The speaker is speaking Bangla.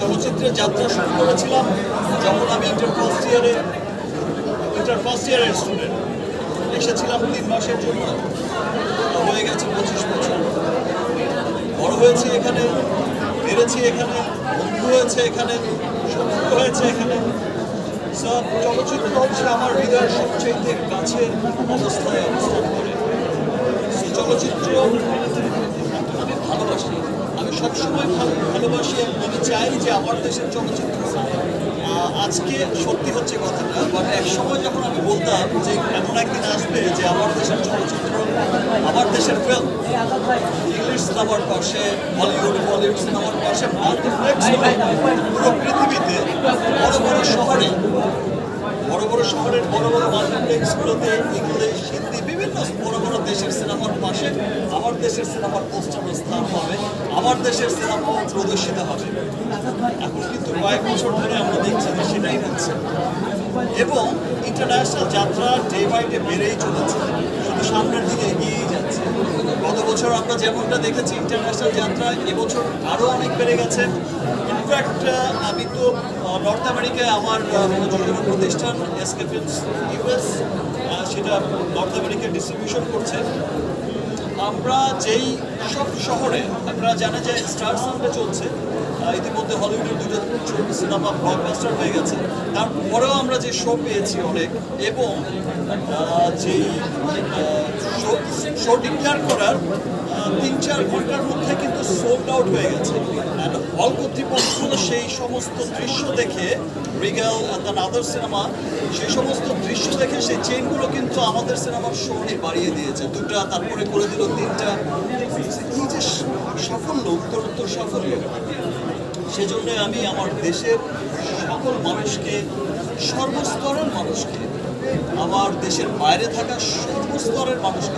চলচ্চিত্রের যাত্রা শুরু করেছিলাম যখন আমি ইন্টার ফার্স্ট ইয়ারে ইন্টার ফার্স্ট ইয়ারের স্টুডেন্ট এসেছিলাম তিন মাসের জন্য। হয়ে গেছে পঁচিশ বছর। বড় হয়েছি এখানে, বেড়েছি এখানে, বন্ধু হয়েছে এখানে, শত্রু হয়েছে এখানে। সব চলচ্চিত্র হচ্ছে আমার হৃদয়ের সবচেয়ে কাছে অবস্থায় অবস্থান করে। চলচ্চিত্র আমি ভালোবাসি। সবসময় ভালো ভালোবাসি আমি চাই যে আমার দেশের চলচ্চিত্র আজকে সত্যি হচ্ছে কথাটা বাট এক সময় যখন আমি বলতাম যে এমন একদিন আসবে যে আমার দেশের চলচ্চিত্র, আমার দেশের ফিল্ম ইংলিশ সিনেমার পাশে বলিউড বলিউড সিনেমার পাশে পুরো পৃথিবীতে বড় বড় শহরে, বড় বড় শহরের বড় বড় মাল্টিপ্লেক্সগুলোতে ইংলিশ হিন্দি বিভিন্ন বড় বড় দেশের সিনেমার পাশে আমার দেশের সিনেমার পোস্টার স্থান হবে দেশের সিনেমাও প্রদর্শিত হবে। এখন কিন্তু কয়েক বছর ধরে আমরা দেখছি যে সেটাই হচ্ছে। এবং ইন্টারন্যাশনাল যাত্রা ডে বাই ডে বেড়েই চলেছে। শুধু সামনের দিকে এগিয়েই যাচ্ছে। গত বছর আমরা যেমনটা দেখেছি ইন্টারন্যাশনাল যাত্রা এবছর আরও অনেক বেড়ে গেছে। ইনফ্যাক্ট আমি তো নর্থ আমেরিকায় আমার প্রতিষ্ঠান এসকে ফিল্মস ইউএস সেটা নর্থ আমেরিকায় ডিস্ট্রিবিউশন করছে। আমরা যেই সব শহরে আপনারা জানেন যে স্টার সাউন্ডে চলছে ইতিমধ্যে হলিউডের দুটো সিনেমা ব্লকবাস্টার হয়ে গেছে। তারপরেও আমরা যে শো পেয়েছি অনেক এবং যেই শো ডিক্লেয়ার করার তিন চার ঘণ্টার মধ্যে কিন্তু সোল্ড আউট হয়ে গেছে। হল কর্তৃপক্ষ সেই সমস্ত দৃশ্য দেখে রিগেল আদার সিনেমা সেই সমস্ত দৃশ্য দেখে সেই চেনগুলো কিন্তু আমাদের সিনেমার শো অনেক বাড়িয়ে দিয়েছে। দুটা তারপরে করে দিল, তিনটা। এই যে সাফল্য, উত্তরোত্তর সাফল্য, সেজন্য আমি আমার দেশের সকল মানুষকে, সর্বস্তরের মানুষকে আমার দেশের বাইরে থাকা সর্বস্তরের মানুষকে